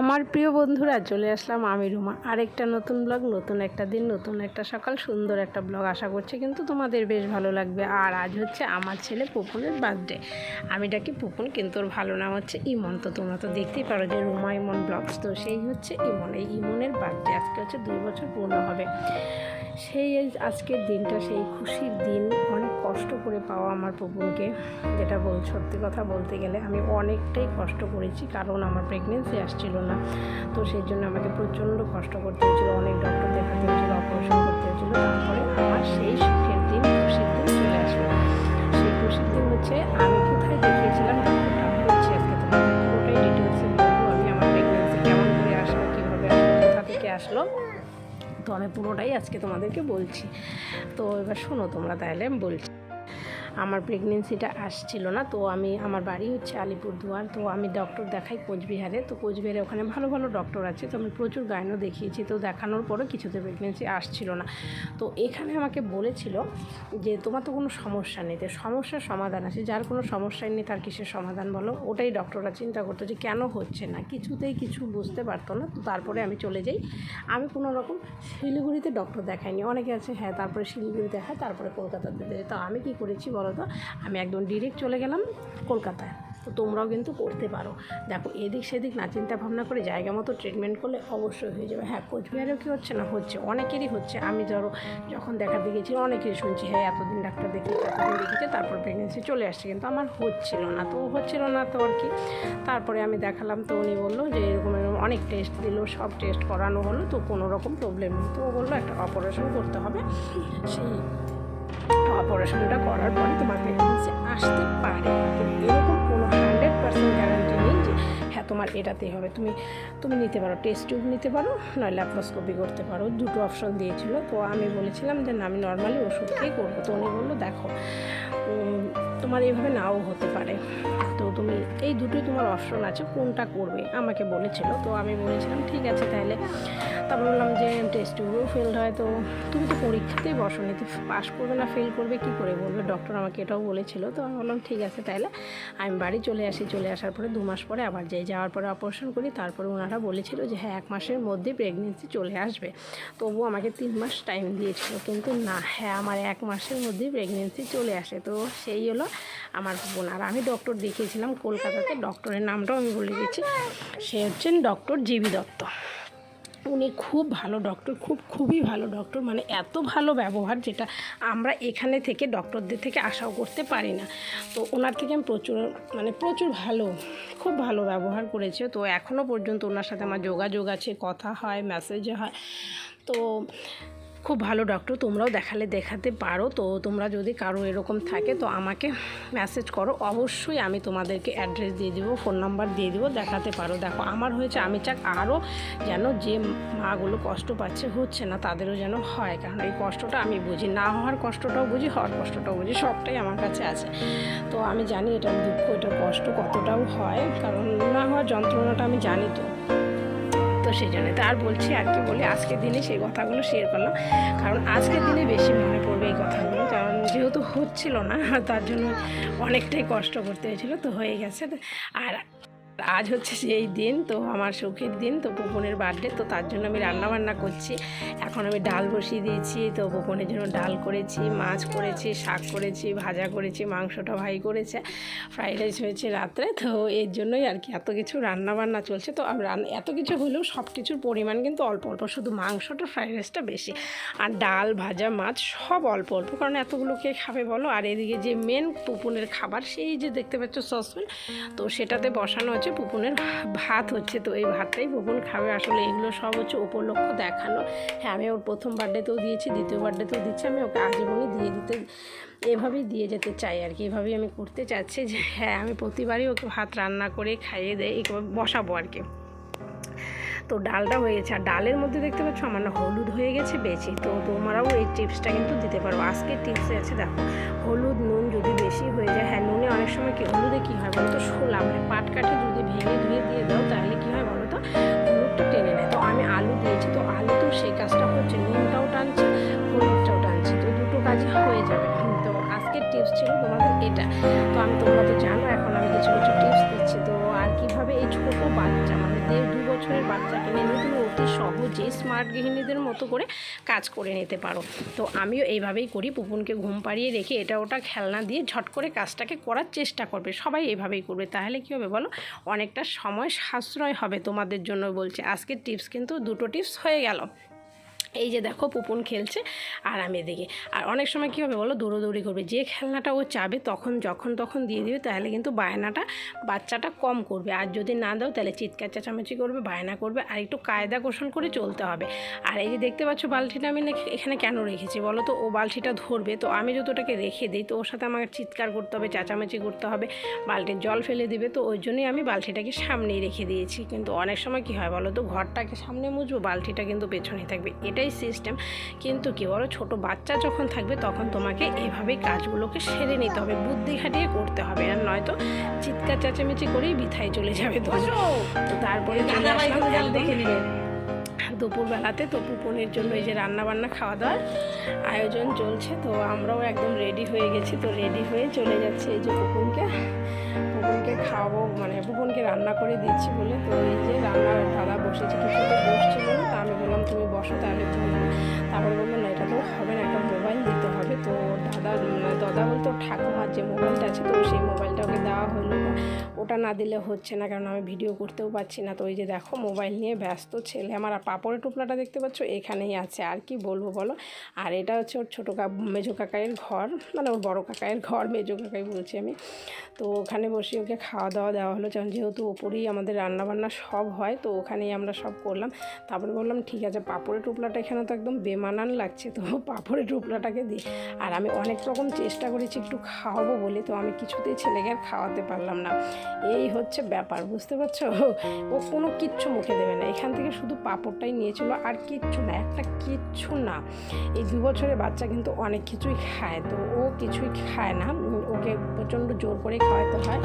আমার প্রিয় বন্ধুরা, চলে আসলাম আমি রুমা। আরেকটা নতুন ব্লগ, নতুন একটা দিন, নতুন একটা সকাল, সুন্দর একটা ব্লগ আশা করছি কিন্তু তোমাদের বেশ ভালো লাগবে। আর আজ হচ্ছে আমার ছেলে পুপুনের বার্থডে আমি ডাকি পুপুন, কিন্তু ওর ভালো নাম হচ্ছে ইমন। তো তোমরা তো দেখতেই পারো যে রুমা ইমন ব্লগস তো সেই হচ্ছে ইমন। এই ইমনের বার্থডে আজকে হচ্ছে দুই বছর পূর্ণ হবে। সেই আজকের দিনটা, সেই খুশির দিন, অনেক কষ্ট করে পাওয়া আমার পুপুনকে। যেটা বল, সত্যি কথা বলতে গেলে আমি অনেকটাই কষ্ট করেছি, কারণ আমার প্রেগনেন্সি আসছিল না। তো সেই জন্য আমাকে প্রচণ্ড কষ্ট করতে হয়েছিল, অনেক ডক্টর দেখাতে হয়েছিল অপারেশন করতে হয়েছিল। তারপরে আমার সেই সুখের দিন খুশির দিন চলে আসলো। সেই খুশির দিন হচ্ছে আমি কোথায় দেখিয়েছিলাম বলছি, আজকে আমি কেমন করে আসলো, কীভাবে কোথা থেকে আসলো? তো আমি পুরোটাই আজকে তোমাদেরকে বলছি। তো এবার শোনো তোমরা তাহলে, আমি বলছি। আমার প্রেগনেন্সিটা আসছিল না, তো আমি, আমার বাড়ি হচ্ছে আলিপুরদুয়ার, তো আমি ডক্টর দেখাই কোচবিহারে, তো কোচবিহারে ওখানে ভালো ভালো ডক্টর আছে, তো আমি প্রচুর গাইনও দেখিয়েছি, তো দেখানোর পরও কিছুতে প্রেগনেন্সি আসছিল না। তো এখানে আমাকে বলেছিল যে, তোমার তো কোনো সমস্যা নেই। তো সমস্যার সমাধান আছে, যার কোনো সমস্যাই নেই, তার কিসের সমাধান বলো? ওটাই ডক্টররা চিন্তা করতো যে, কেন হচ্ছে না? কিছুতেই কিছু বুঝতে পারতো না, তো তারপরে আমি চলে যাই। আমি কোনো রকম শিলিগুড়িতে ডক্টর দেখাইনি। অনেকে আছে হ্যাঁ তারপরে শিলিগুড়ি দেখায় তারপরে কলকাতাতে তো আমি কি করেছি বলো? তো আমি একদম ডিরেক্ট চলে গেলাম কলকাতায়। তো তোমরাও কিন্তু করতে পারো। দেখো, এদিক সেদিক না, চিন্তা ভাবনা করে জায়গা মতো ট্রিটমেন্ট করলে অবশ্যই হয়ে যাবে। হ্যাঁ কোচবিহারেও কি হচ্ছে না? হচ্ছে। অনেকেরই হচ্ছে। আমি ধরো, যখন দেখাতে গেছি অনেকেরই শুনছি হ্যাঁ এতদিন ডাক্তার দেখিয়েছে, এতদিন দেখিয়েছে, তারপর প্রেগনেন্সি চলে আসছে। কিন্তু আমার হচ্ছিল না। তো হচ্ছিল না তো আর কি। তারপরে আমি দেখালাম তো উনি বলল যে, এরকম এরকম অনেক টেস্ট দিল, সব টেস্ট করানো হলো, তো কোনো রকম প্রবলেম নেই। তো বলল, একটা অপারেশন করতে হবে। সেই অপারেশনটা করার পরে তোমার প্রেগনেন্সি আসতে পারে। এরকম কোনো হান্ড্রেড পার্সেন্ট গ্যারান্টি নেই যে হ্যাঁ তোমার এটাতেই হবে। তুমি তুমি নিতে পারো টেস্ট টিউব নিতে পারো নয় ল্যাপ্রোস্কোপি করতে পারো। দুটো অপশন দিয়েছিল। তো আমি বলেছিলাম যে, না, আমি নর্মালি ওষুধ খেয়ে করব। তো উনি বলল, দেখো তোমার এইভাবে নাও হতে পারে। তো তুমি দুটোই তোমার অপশন আছে, কোনটা করবে? আমাকে বলেছিল, তো আমি বলেছিলাম, ঠিক আছে তাহলে। তারপর বললাম যে টেস্ট টিউবেও ফেল হয়, তো তুমি তো পরীক্ষাতেই বসনি পাস করবে না ফেল করবে, কি করে বলবে? ডক্টর আমাকে এটাও বলেছিল, তো আমি বললাম, ঠিক আছে তাহলে। আমি বাড়ি চলে আসি, চলে আসার পরে দু মাস পরে আবার যাই, যাওয়ার পরে অপারেশন করি, তারপরে ওনারা বলেছিল যে হ্যাঁ এক মাসের মধ্যে প্রেগনেন্সি চলে আসবে। তবু আমাকে তিন মাস টাইম দিয়েছিল, কিন্তু না হ্যাঁ আমার এক মাসের মধ্যেই প্রেগনেন্সি চলে আসে, তো সেই হলো আমার বোন। আর আমি ডক্টর দেখিয়েছিলাম কলকাতাতে ডক্টরের নামটাও আমি বলে দিচ্ছি। সে হচ্ছেন ডক্টর জিবি দত্ত। উনি খুব ভালো ডক্টর, খুব, খুবই ভালো ডক্টর। মানে এত ভালো ব্যবহার যেটা আমরা এখানে থেকে ডক্টরদের থেকে আশাও করতে পারি না। তো ওনার থেকে আমি প্রচুর মানে প্রচুর ভালো, খুব ভালো ব্যবহার করেছে। তো এখনও পর্যন্ত ওনার সাথে আমার যোগাযোগ আছে, কথা হয় মেসেজে হয়। তো খুব ভালো ডক্টর তোমরাও দেখালে দেখাতে পারো। তো তোমরা যদি কারও এরকম থাকে, তো আমাকে মেসেজ করো। অবশ্যই আমি তোমাদেরকে অ্যাড্রেস দিয়ে দেবো ফোন নাম্বার দিয়ে দেবো, দেখাতে পারো। দেখো, আমার হয়েছে আমি চাক আরও যেন যে মাগুলো কষ্ট পাচ্ছে, হচ্ছে না, তাদেরও যেন হয়। কারণ এই কষ্টটা আমি বুঝি, না হওয়ার কষ্টটাও বুঝি, হওয়ার কষ্টটাও বুঝি, সবটাই আমার কাছে আছে। তো আমি জানি এটার দুঃখ, এটার কষ্ট কতটাও হয়, কারণ না হওয়ার যন্ত্রণাটা আমি জানি তো। তো সেই জন্য তার বলছি আর কি বলি আজকের দিনে সেই কথাগুলো শেয়ার করলাম। কারণ আজকের দিনে বেশি মনে পড়বে এই কথাগুলো, কারণ যেহেতু হচ্ছিল না, তার জন্য অনেকটাই কষ্ট করতে হয়েছিল, তো হয়ে গেছে। আর আজ হচ্ছে সেই দিন, তো আমার সুখের দিন, তো পুপনের বার্থডে তো তার জন্য আমি রান্না বান্না করছি। এখন আমি ডাল বসিয়ে দিয়েছি, তো পুপনের জন্য ডাল করেছি, মাছ করেছি, শাক করেছি, ভাজা করেছি, মাংসটা ভাই করেছে। ফ্রাইড রাইস হয়েছে রাত্রে, তো এর জন্যই আর কি এত কিছু রান্না বান্না চলছে। তো এত কিছু হলেও সব কিছুর পরিমাণ কিন্তু অল্প অল্প, শুধু মাংসটা ফ্রাইড রাইসটা বেশি। আর ডাল, ভাজা, মাছ সব অল্প অল্প, কারণ এতগুলো কে খাবে বলো? আর এদিকে যে মেন পুপুনের খাবার, সেই যে দেখতে পাচ্ছ সসপ্যান তো সেটাতে বসানো হচ্ছে। পুপুনের ভাত হচ্ছে, তো এই ভাতটাই পুপুন খাবে। আসলে এগুলো সব হচ্ছে উপলক্ষ দেখানো। হ্যাঁ আমি ওর প্রথম বার্থডেতেও দিয়েছি, দ্বিতীয় বার্থডেতেও দিচ্ছি, আমি ওকে আজীবনই দিয়ে দিতে, এভাবেই দিয়ে যেতে চাই আর কি। এভাবেই আমি করতে চাচ্ছি যে হ্যাঁ আমি প্রতিবারই ওকে ভাত রান্না করে খাইয়ে দেয় বসাবো আর কি। তো ডালটা হয়ে গেছে। আর ডালের মধ্যে দেখতে পাচ্ছ আমার না হলুদ হয়ে গেছে বেশি, তো তোমরাও এই টিপসটা কিন্তু দিতে পারো। আজকের টিপসে আছে, দেখো, হলুদ নুন যদি বেশি হয়ে যায় হ্যাঁ নুনে অনেক সময় কি, হলুদে কী হয় বলতো? শোলা মানে পাটকাঠি যদি ভেঙে ধুয়ে দিয়ে দাও গৃহিণীদের মতো করে কাজ করে নিতে পারো। তো আমিও এইভাবেই করি, পুপুনকে ঘুম পাড়িয়ে রেখে এটা ওটা খেলনা দিয়ে ঝট করে কাজটাকে করার চেষ্টা করবে, সবাই এভাবেই করবে। তাহলে কী হবে বলো? অনেকটা সময় সাশ্রয় হবে তোমাদের জন্য বলছে। আজকের টিপস কিন্তু দুটো টিপস হয়ে গেল। এই যে দেখো পুপুন খেলছে আর আমি এদিকে। আর অনেক সময় কী হবে বলো? দৌড়োদৌড়ি করবে। যে খেলনাটা ও চাবে তখন, যখন, তখন দিয়ে দিবে, তাহলে কিন্তু বায়নাটা, বাচ্চাটা কম করবে। আর যদি না দাও, তাহলে চিৎকার চেঁচামেচি করবে, বায়না করবে। আর একটু কায়দা কৌশল করে চলতে হবে। আর এই যে দেখতে পাচ্ছ বালতিটা আমি এখানে কেন রেখেছি বলো তো? ও বালতিটা ধরবে। তো আমি যদি ওটাকে রেখে দিই, তো ওর সাথে আমাকে চিৎকার করতে হবে, চেঁচামেচি করতে হবে, বালতির জল ফেলে দিবে। তো ওই জন্যই আমি বালতিটাকে সামনেই রেখে দিয়েছি। কিন্তু অনেক সময় কী হয় বলো তো? ঘরটাকে সামনে মুছবো, বালতিটা কিন্তু পেছনে থাকবে। এটাই সিস্টেম কিন্তু কি বলো ছোটো বাচ্চা যখন থাকবে তখন তোমাকে এভাবেই কাজগুলোকে সেরে নিতে হবে বুদ্ধি খাটিয়ে করতে হবে। আর নয়তো চিৎকার চেঁচামেচি করেই বিথায় চলে যাবে তো তো তারপরে চলে আসলাম একদম দুপুরবেলাতে তো পুপনের জন্য এই যে রান্নাবান্না খাওয়া দাওয়ার আয়োজন চলছে। তো আমরাও একদম রেডি হয়ে গেছি। তো রেডি হয়ে চলে যাচ্ছে এই যে পুপুনকে পুপুনকে খাওয়াবো মানে পুপুনকে রান্না করে দিচ্ছি বলে। তো এই যে রান্না দাদা বসেছে কিছু তো বসছিল না বসো তাহলে তুমি তারপরে বলল, না, এটা তো হবে না, একটা মোবাইল দিতে হবে। তো দাদা দাদা বলতো, ঠাকুমার যে মোবাইলটা আছে, তো সেই ওকে দেওয়া হলো ওটা না দিলে হচ্ছে না কারণ আমি ভিডিও করতেও পারছি না। তো ওই যে দেখো মোবাইল নিয়ে ব্যস্ত ছেলে। আমার পাপড়ের টুপলাটা দেখতে পাচ্ছ? এখানেই আছে। আর কি বলব বলো? আর এটা হচ্ছে ওর ছোটো কা মেজো কাকাইয়ের ঘর। মানে ওর বড়ো কাকাইয়ের ঘর, মেজো কাকাই বলছি আমি। তো ওখানে বসে ওকে খাওয়া দাওয়া দেওয়া হলো। কারণ যেহেতু ওপরেই আমাদের রান্নাবান্না সব হয়, তো ওখানেই আমরা সব করলাম। তারপরে বললাম, ঠিক আছে, পাপড়ের টুপলাটা এখানে তো একদম বেমানান লাগছে। তো পাপড়ের টুপলাটাকে দিই আর আমি অনেক রকম চেষ্টা করেছি একটু খাওয়াবো বলে। তো আমি কিছুতেই ছেলেকে আর খাওয়াতে পারলাম না। এই হচ্ছে ব্যাপার বুঝতে পারছ? ও কোনো কিচ্ছু মুখে দেবে না। এখান থেকে শুধু পাঁপড়টাই নিয়েছিল আর কিচ্ছু না একটা কিচ্ছু না। এই দু বছরের বাচ্চা কিন্তু অনেক কিছুই খায় তো ও কিছুই খায় না। ওকে প্রচণ্ড জোর করেই খাওয়াতে হয়।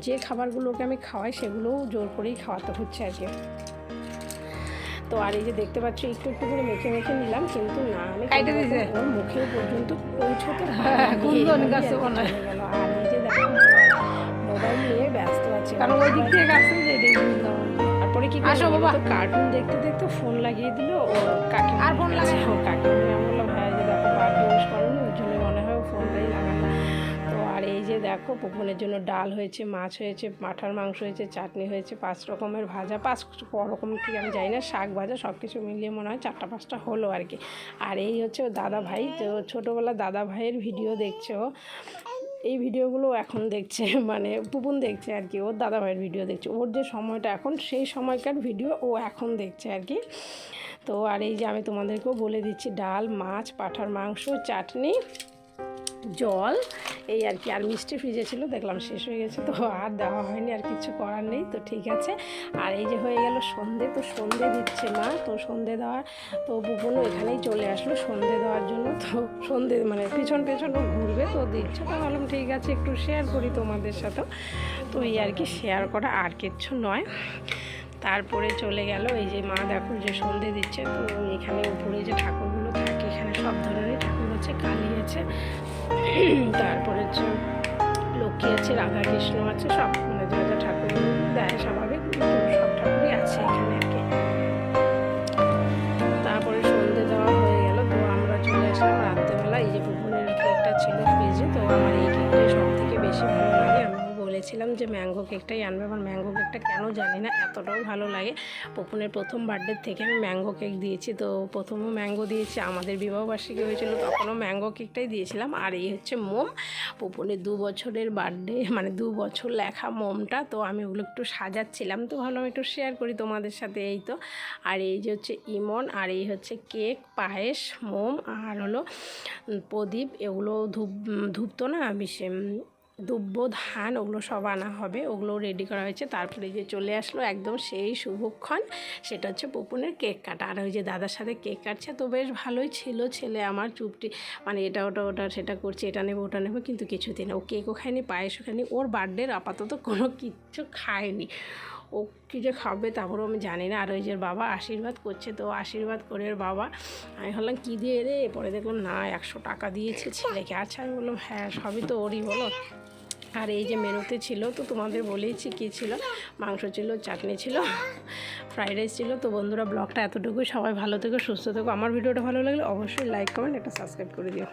যে খাবারগুলোকে আমি খাওয়াই সেগুলোও জোর করেই খাওয়াতে হচ্ছে আর কি। তো আর এই যে দেখতে পাচ্ছ একটু একটু করে মেখে মেখে নিলাম কিন্তু না আমি মুখে পর্যন্ত পৌঁছতে। গেল আর আছে কারণ ওই দিক থেকে আসছে যে এটাই তারপরে কি আসো বাবা। কার্টুন দেখতে দেখতে ফোন লাগিয়ে দিল ও কাকে আর ফোন লাগায় না? ও কাকে আমি বললাম হ্যাঁ যে দেখো বার্থডে উইশ করেনি ওই জন্য মনে হয় ফোনটাই লাগানো তো আর এই যে দেখো পুপনের জন্য ডাল হয়েছে মাছ হয়েছে মাঠার মাংস হয়েছে চাটনি হয়েছে পাঁচ রকমের ভাজা পাঁচ রকম ঠিক আমি জানি না শাক ভাজা সব কিছু মিলিয়ে মনে হয় চারটা পাঁচটা হলো আর কি। আর এই হচ্ছে ও দাদা ভাই তো ছোটোবেলা দাদা ভাইয়ের ভিডিও দেখছে ও। এই ভিডিওগুলো এখন দেখছে মানে পুপুন দেখছে আর কি, ওর দাদা ভাইয়ের ভিডিও দেখছে। ওর যে সময়টা এখন, সেই সময়কার ভিডিও ও এখন দেখছে আর কি। তো আর এই যে আমি তোমাদেরকেও বলে দিচ্ছি, ডাল, মাছ, পাঠার মাংস, চাটনি জল, এই আর কি। আর মিষ্টি ফ্রিজে ছিল, দেখলাম শেষ হয়ে গেছে, তো আর দেওয়া হয়নি, আর কিছু করার নেই, তো ঠিক আছে। আর এই যে হয়ে গেল সন্ধে, তো সন্ধে দিচ্ছে মা, তো সন্ধে দেওয়ার, তো বুবনও এখানেই চলে আসলো সন্ধে দেওয়ার জন্য, তো সন্ধে মানে পেছন পেছন ও ঘুরবে, তো দিচ্ছে। তো ভাবলাম ঠিক আছে, একটু শেয়ার করি তোমাদের সাথেও। তো এই আর কি শেয়ার করা আর কিচ্ছু নয়। তারপরে চলে গেল, এই যে মা দেখো যে সন্ধে দিচ্ছে, তো এখানে উপরে যে ঠাকুরগুলো থাকে, এখানে সব ধরনের ঠাকুর আছে, কালী আছে। তারপরে হচ্ছে লক্ষ্মী আছে রাধাকৃষ্ণ আছে সব মানে যা যা ঠাকুর দেয় সব বলেছিলাম যে ম্যাঙ্গো কেকটাই আনবে আমার ম্যাঙ্গো কেকটা কেন জানি না এতটাও ভালো লাগে। পপুনের প্রথম বার্থডে থেকে আমি ম্যাঙ্গো কেক দিয়েছি তো প্রথমও ম্যাঙ্গো দিয়েছি আমাদের বিবাহবার্ষিকী হয়েছিল তখনও ম্যাঙ্গো কেকটাই দিয়েছিলাম। আর এই হচ্ছে মোম। পপুনের দু বছরের বার্থডে মানে দু বছর লেখা মোমটা তো আমি ওগুলো একটু সাজাচ্ছিলাম। তো ভাবলাম একটু শেয়ার করি তোমাদের সাথে এই তো। আর এই যে হচ্ছে ইমন আর এই হচ্ছে কেক পায়েস মোম আর হলো প্রদীপ এগুলো ধূপ ধূপ না বেশি উম, দুব্য ধান ওগুলো সব আনা হবে ওগুলো রেডি করা হয়েছে। তারপরে যে চলে আসলো একদম সেই শুভক্ষণ, সেটা হচ্ছে পুপুনের কেক কাটা। আর ওই যে দাদার সাথে কেক কাটছে তো বেশ ভালোই ছিল ছেলে আমার চুপটি মানে এটা, ওটা ওটা, সেটা করছে, এটা নেব, ওটা নেব, কিন্তু কিছুতেই না ও কেকও খায়নি, পায়েসও খায়নি, ওর বার্থডের আপাতত কোনো কিচ্ছু খায়নি। ও কী যে খাবে তারপরেও আমি জানি না। আর ওই যে বাবা আশীর্বাদ করছে তো আশীর্বাদ করে ওর বাবা। আমি ভাবলাম, কী দিয়ে রে? পরে দেখলাম, না, একশো টাকা দিয়েছে ছেলেকে। আচ্ছা আমি বললাম হ্যাঁ সবই তো ওরই বলো। আর এই যে মেনুতে ছিল, তো তোমাদের বলেইছি কি ছিল? মাংস ছিল, চাটনি ছিল, ফ্রাইড রাইস ছিল। তো বন্ধুরা, ব্লগটা এতটুকুই। সবাই ভালো থেকো, সুস্থ থেকো। আমার ভিডিওটা ভালো লাগলে অবশ্যই লাইক কমেন্ট একটা সাবস্ক্রাইব করে দিও।